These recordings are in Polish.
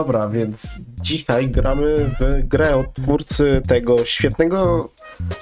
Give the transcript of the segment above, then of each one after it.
Dobra, więc dzisiaj gramy w grę od twórcy tego świetnego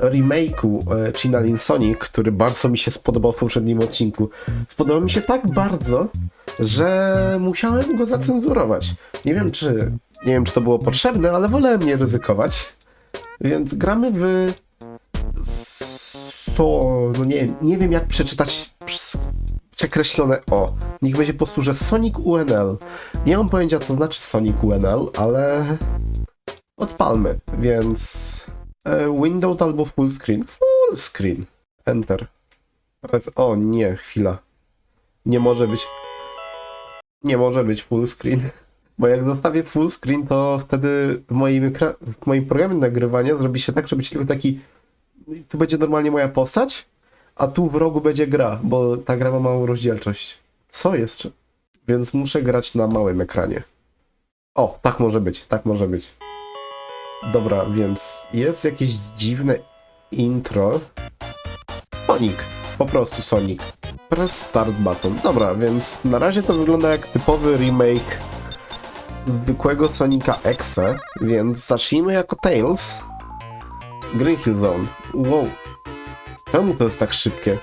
remake'u e, Chinalin Sonic, który bardzo mi się spodobał w poprzednim odcinku. Spodobał mi się tak bardzo, że musiałem go zacenzurować. Nie wiem czy, nie wiem, czy to było potrzebne, ale wolałem nie ryzykować. Więc gramy w so, no nie, nie wiem jak przeczytać przekreślone o. Niech będzie po prostu, że Sonic UNL. Nie mam pojęcia co znaczy Sonic UNL, ale odpalmy, więc e, window albo full screen. Full screen. Enter. Teraz, o nie, chwila. Nie może być. Nie może być full screen. Bo jak zostawię full screen, to wtedy w moim, w moim programie nagrywania zrobi się tak, że będzie tylko taki. Tu będzie normalnie moja postać, a tu w rogu będzie gra, bo ta gra ma małą rozdzielczość. Co jeszcze? Więc muszę grać na małym ekranie. O, tak może być, tak może być. Dobra, więc jest jakieś dziwne intro. Sonic, po prostu Sonic. Press start button. Dobra, więc na razie to wygląda jak typowy remake zwykłego Sonika Exe, więc zacznijmy jako Tails. Green Hill Zone. Wow. Czemu to jest tak szybkie?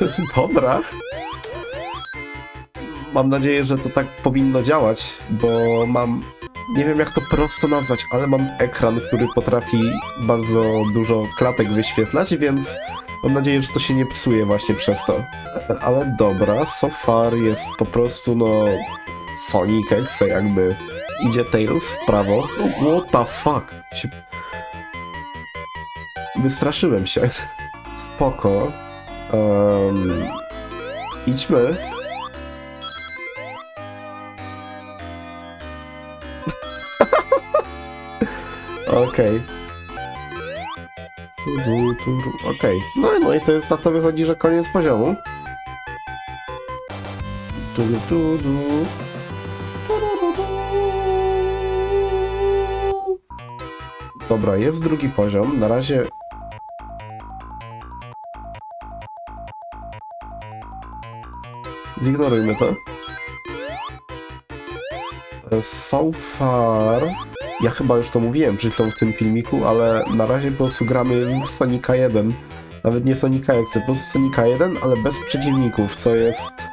Dobra. Mam nadzieję, że to tak powinno działać, bo mam. Nie wiem jak to prosto nazwać, ale mam ekran, który potrafi bardzo dużo klatek wyświetlać, więc mam nadzieję, że to się nie psuje właśnie przez to. Ale dobra, so far jest po prostu no. Sonic Exe jakby idzie Tails w prawo. What the fuck? Się... Wystraszyłem się. Spoko. Um, idźmy. Okej. Tudu. Okej. No, no i to jest na to wychodzi, że koniec poziomu. Tudu, tudu. Dobra, jest drugi poziom. Na razie Zignorujmy to. E, So far... Ja chyba już to mówiłem przed chwilą w tym filmiku, ale na razie po prostu gramy Sonika 1. Nawet nie Sonika Exe, po prostu Sonika 1, ale bez przeciwników, co jest...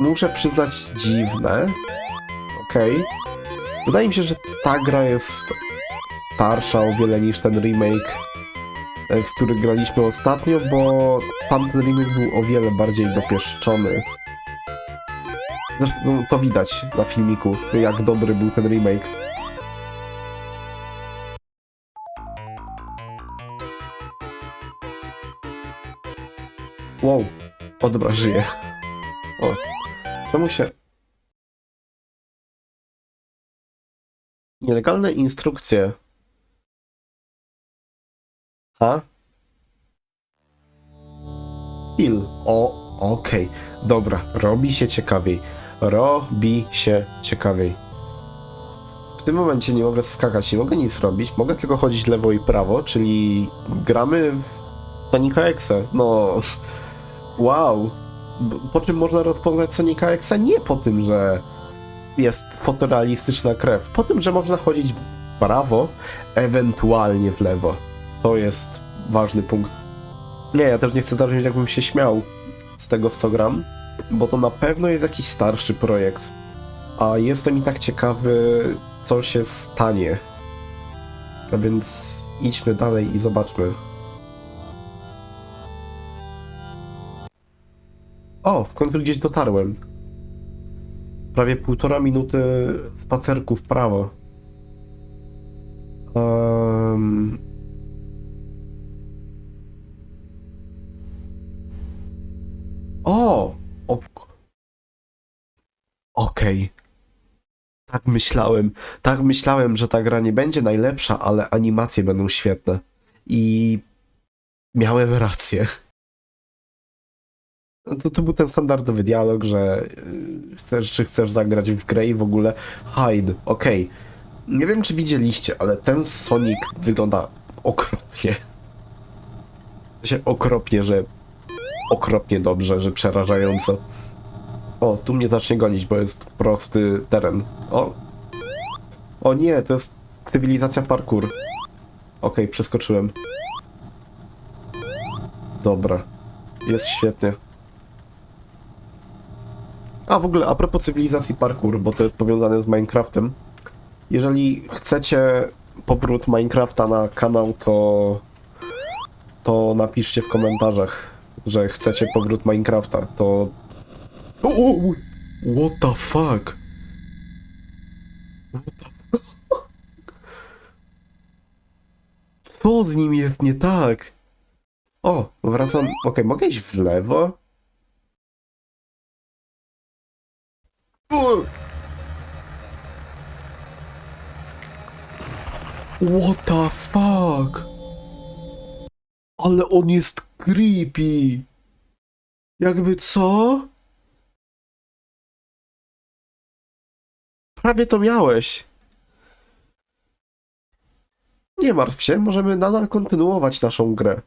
Muszę przyznać dziwne. Okej. Wydaje mi się, że ta gra jest starsza o wiele niż ten remake w który graliśmy ostatnio, bo tamten remake był o wiele bardziej dopieszczony. Zresztą to widać na filmiku, jak dobry był ten remake. Wow, o żyje. O, czemu się... Nielegalne instrukcje. A? Hill. O, okej. Dobra, robi się ciekawiej. Robi się ciekawiej. W tym momencie nie mogę skakać, nie mogę nic robić, mogę tylko chodzić lewo i prawo, czyli gramy w Sonika Exe. No, wow. Po czym można rozpoznać Sonika Exe? Nie po tym, że jest fotorealistyczna krew, po tym, że można chodzić w prawo, ewentualnie w lewo. To jest ważny punkt. Nie, ja też nie chcę zabrzmieć, jakbym się śmiał z tego, w co gram, bo to na pewno jest jakiś starszy projekt. A jestem i tak ciekawy, co się stanie. A więc idźmy dalej i zobaczmy. O, w końcu gdzieś dotarłem. Prawie półtora minuty spacerku w prawo. Um, O! o- Okej. Tak myślałem. Tak myślałem, że ta gra nie będzie najlepsza, ale animacje będą świetne. I miałem rację. No To, to był ten standardowy dialog, że yy, chcesz, czy chcesz zagrać w grę i w ogóle hide. Okej. Nie wiem, czy widzieliście, ale ten Sonic wygląda okropnie. Okropnie, że okropnie dobrze, że przerażająco. O, tu mnie zacznie gonić, bo jest prosty teren. O. O nie, to jest cywilizacja parkour. Okej, przeskoczyłem. Dobra. Jest świetnie. A w ogóle, a propos cywilizacji parkour, bo to jest powiązane z Minecraftem. Jeżeli chcecie powrót Minecrafta na kanał, to to napiszcie w komentarzach, że chcecie powrót Minecrafta, to... O, o, o, what the fuck? What the fuck? Co z nim jest nie tak? O, wracam... Okej, mogę iść w lewo? What the fuck? Ale on jest creepy. Jakby co? Prawie to miałeś. Nie martw się, możemy nadal kontynuować naszą grę.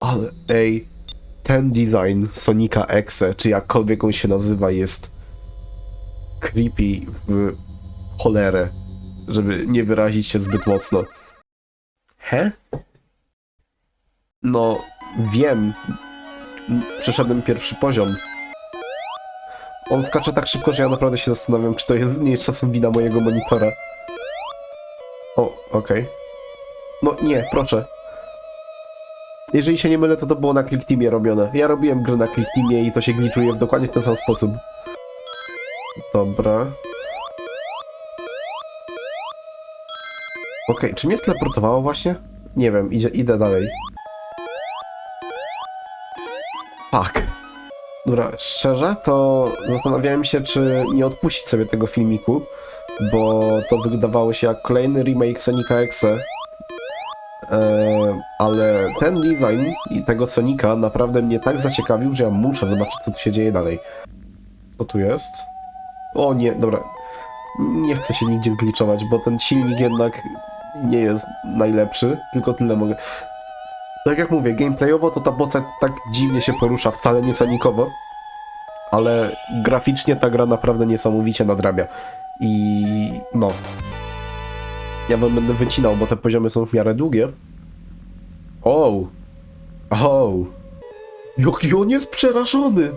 Ale ej, ten design Sonika Exe, czy jakkolwiek on się nazywa, jest creepy w cholerę, żeby nie wyrazić się zbyt mocno. He? No, wiem. Przeszedłem pierwszy poziom. On skacze tak szybko, że ja naprawdę się zastanawiam, czy to jest nie czasem wina mojego monitora. O, okej. No nie, proszę. Jeżeli się nie mylę, to to było na ClickTeamie robione. Ja robiłem gry na ClickTeamie i to się glitchuje w dokładnie ten sam sposób. Dobra. Okej, czy mnie teleportowało właśnie? Nie wiem, idzie, idę dalej. Fuck. Dobra, szczerze, to zastanawiałem się, czy nie odpuścić sobie tego filmiku, bo to wydawało się jak kolejny remake Sonika Exe. Eee, ale ten design i tego Sonika naprawdę mnie tak zaciekawił, że ja muszę zobaczyć, co tu się dzieje dalej. Co tu jest? O nie, dobra. Nie chcę się nigdzie glitchować, bo ten silnik jednak nie jest najlepszy, tylko tyle mogę. Tak jak mówię, gameplayowo to ta postać tak dziwnie się porusza, wcale nie sonikowo, ale graficznie ta gra naprawdę niesamowicie nadrabia. I no. Ja wam będę wycinał, bo te poziomy są w miarę długie. O! O! Jaki on jest przerażony!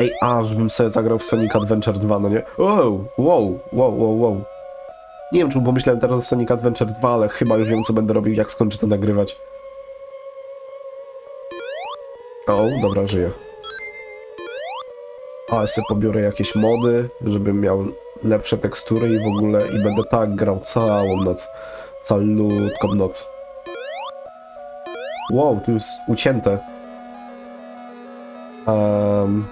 Ej, a, żebym sobie zagrał w Sonic Adventure 2, no nie? Wow, wow, wow, wow, wow. Nie wiem, czemu pomyślałem teraz o Sonic Adventure 2, ale chyba już wiem, co będę robił, jak skończę to nagrywać. O, dobra, żyję. A, sobie pobiorę jakieś mody, żebym miał lepsze tekstury i w ogóle, i będę tak grał całą noc. Calutką noc. Wow, tu jest ucięte. Um,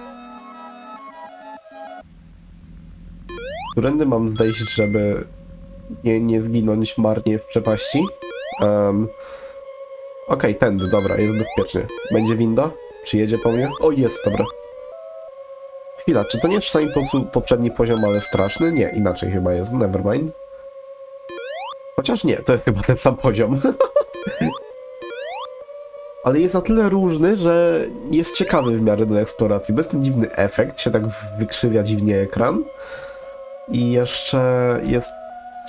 Którędy mam zejść, żeby nie, nie zginąć marnie w przepaści? Um, Okej, tędy, dobra, jest bezpiecznie. Będzie winda? Przyjedzie po mnie? O, jest, dobra. Chwila, czy to nie jest czasami poprzedni poziom, ale straszny? Nie, inaczej chyba jest, nevermind. Chociaż nie, to jest chyba ten sam poziom. ale jest na tyle różny, że jest ciekawy w miarę do eksploracji. Bez ten dziwny efekt, się tak wykrzywia dziwnie ekran. I jeszcze jest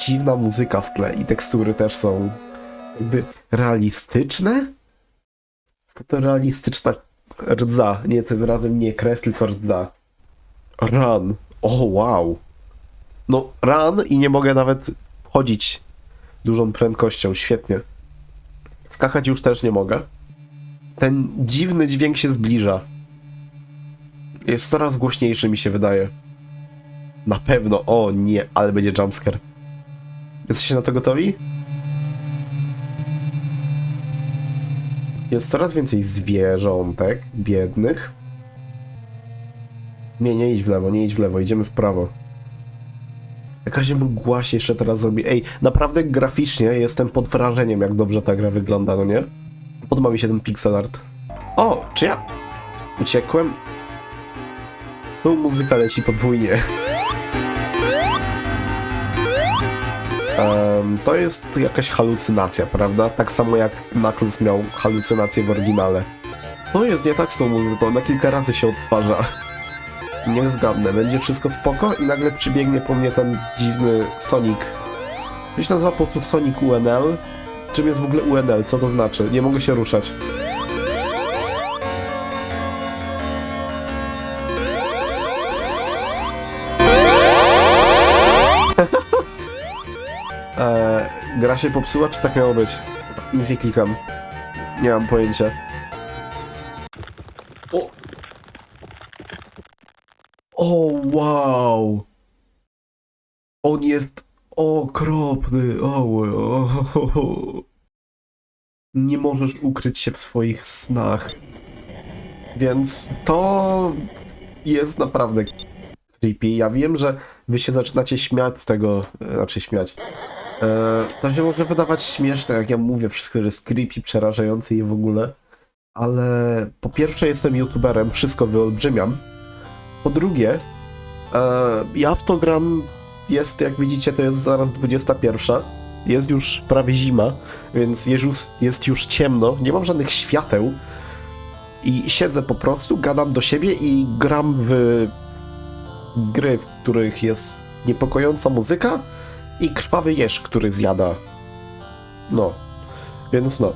dziwna muzyka w tle i tekstury też są jakby realistyczne? To realistyczna rdza. Nie, tym razem nie krew, tylko rdza. Run. O, wow. No, run i nie mogę nawet chodzić dużą prędkością. Świetnie. Skakać już też nie mogę. Ten dziwny dźwięk się zbliża. Jest coraz głośniejszy, mi się wydaje. Na pewno. O nie, ale będzie jumpscare. Jesteście na to gotowi? Jest coraz więcej zwierzątek biednych. Nie, nie idź w lewo, nie idź w lewo, idziemy w prawo. Jakaś mgła się jeszcze teraz robi. Ej, naprawdę graficznie jestem pod wrażeniem, jak dobrze ta gra wygląda, no nie? Podoba mi się ten pixel art. O, czy ja uciekłem? Tu muzyka leci podwójnie. Em, to jest jakaś halucynacja, prawda? Tak samo jak Knuckles miał halucynację w oryginale. To jest nie tak z tą na kilka razy się odtwarza. Niech zgadnę, będzie wszystko spoko i nagle przybiegnie po mnie ten dziwny Sonic. Się nazywa po prostu Sonic UNL. Czym jest w ogóle UNL? Co to znaczy? Nie mogę się ruszać. Gra się popsuła, czy tak miało być? Nic nie klikam. Nie mam pojęcia. O! O, wow! On jest okropny. O, o, o. Nie możesz ukryć się w swoich snach. Więc to jest naprawdę creepy. Ja wiem, że wy się zaczynacie śmiać z tego, znaczy śmiać. E, to się może wydawać śmieszne, jak ja mówię wszystko, jest creepy, przerażające i w ogóle. Ale po pierwsze jestem youtuberem, wszystko wyolbrzymiam. Po drugie, e, ja w to gram, jest jak widzicie, to jest zaraz 21. Jest już prawie zima, więc jest już ciemno, nie mam żadnych świateł. I siedzę po prostu, gadam do siebie i gram w gry, w których jest niepokojąca muzyka i krwawy jeż, który zjada. No. Więc no.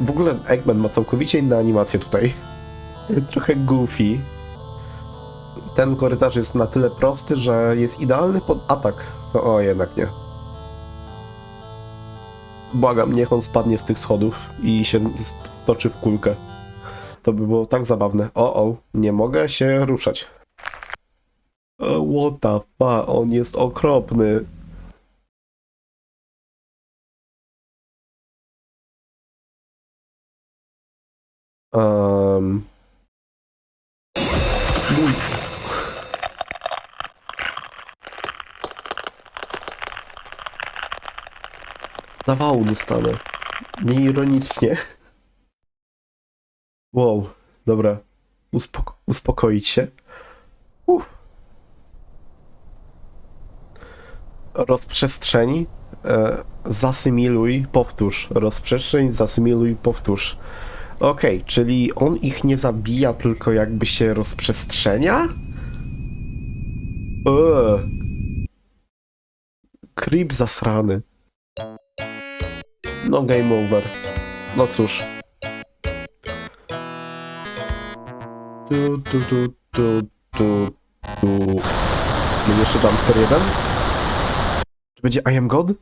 W ogóle Eggman ma całkowicie inne animacje tutaj. Trochę goofy. Ten korytarz jest na tyle prosty, że jest idealny pod atak. No, o, jednak nie. Błagam, niech on spadnie z tych schodów i się toczy w kulkę. To by było tak zabawne. O, o, nie mogę się ruszać. O, what the fuck, on jest okropny. Um. Mój. Zawału dostanę. Nieironicznie. Wow, dobra. Uspoko uspokoić się. Uff. Rozprzestrzeni. E, zasymiluj, powtórz. Rozprzestrzeń, zasymiluj, powtórz. Okej, czyli on ich nie zabija, tylko jakby się rozprzestrzenia? Eee. Creep zasrany. No game over. No cóż. Tu, tu, tu, tu, tu, tu. Będzie jeszcze jumpscare jeden? Czy będzie I am God?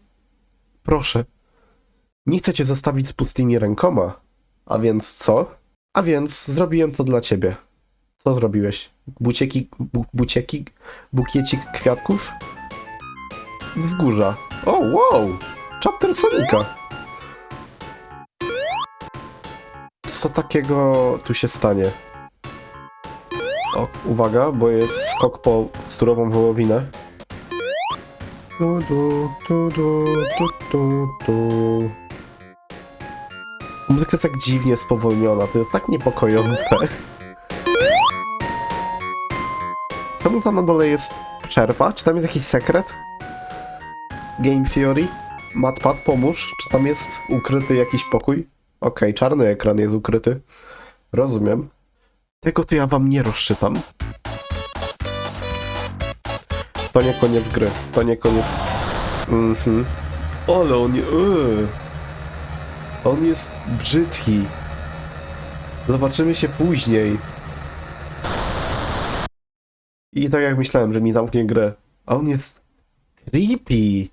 Proszę. Nie chcę cię zostawić z pustymi rękoma. A więc co? A więc zrobiłem to dla ciebie. Co zrobiłeś? Bucieki, bu, bucieki, bukiecik kwiatków? Wzgórza. O, wow! Chapter Sonika. Co takiego tu się stanie? O, uwaga, bo jest skok po surową wołowinę. Du, du, du, du, du, du, du. Muzyka jest tak dziwnie spowolniona, to jest tak niepokojące. Czemu tam na dole jest przerwa? Czy tam jest jakiś sekret? Game Theory? Matpad, pomóż. Czy tam jest ukryty jakiś pokój? Okej, czarny ekran jest ukryty. Rozumiem. Tego to ja wam nie rozczytam. To nie koniec gry. To nie koniec... Mhm. Ale on... Yy. On jest brzydki. Zobaczymy się później. I tak jak myślałem, że mi zamknie grę. A on jest creepy.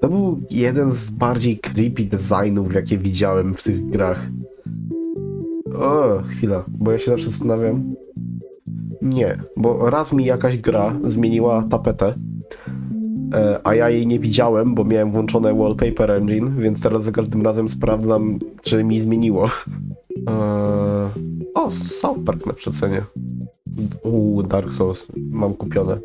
To był jeden z bardziej creepy designów, jakie widziałem w tych grach. O, chwila, bo ja się zawsze zastanawiam. Nie, bo raz mi jakaś gra zmieniła tapetę, a ja jej nie widziałem, bo miałem włączone Wallpaper Engine, więc teraz za każdym razem sprawdzam, czy mi zmieniło. E, o, South Park na przecenie. Uuu, Dark Souls, mam kupione.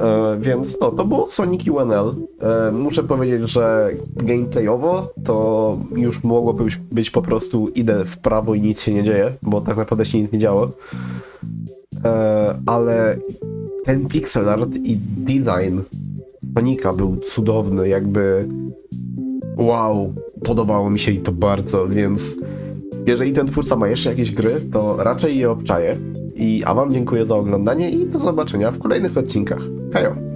E, więc no, to było Sonic UNL. E, muszę powiedzieć, że gameplayowo to już mogłoby być, być po prostu idę w prawo i nic się nie dzieje, bo tak naprawdę się nic nie działo. E, ale ten pixel art i design Sonika był cudowny, jakby wow, podobało mi się i to bardzo, więc Jeżeli ten twórca ma jeszcze jakieś gry, to raczej je obczaję. I a wam dziękuję za oglądanie i do zobaczenia w kolejnych odcinkach. Hejo!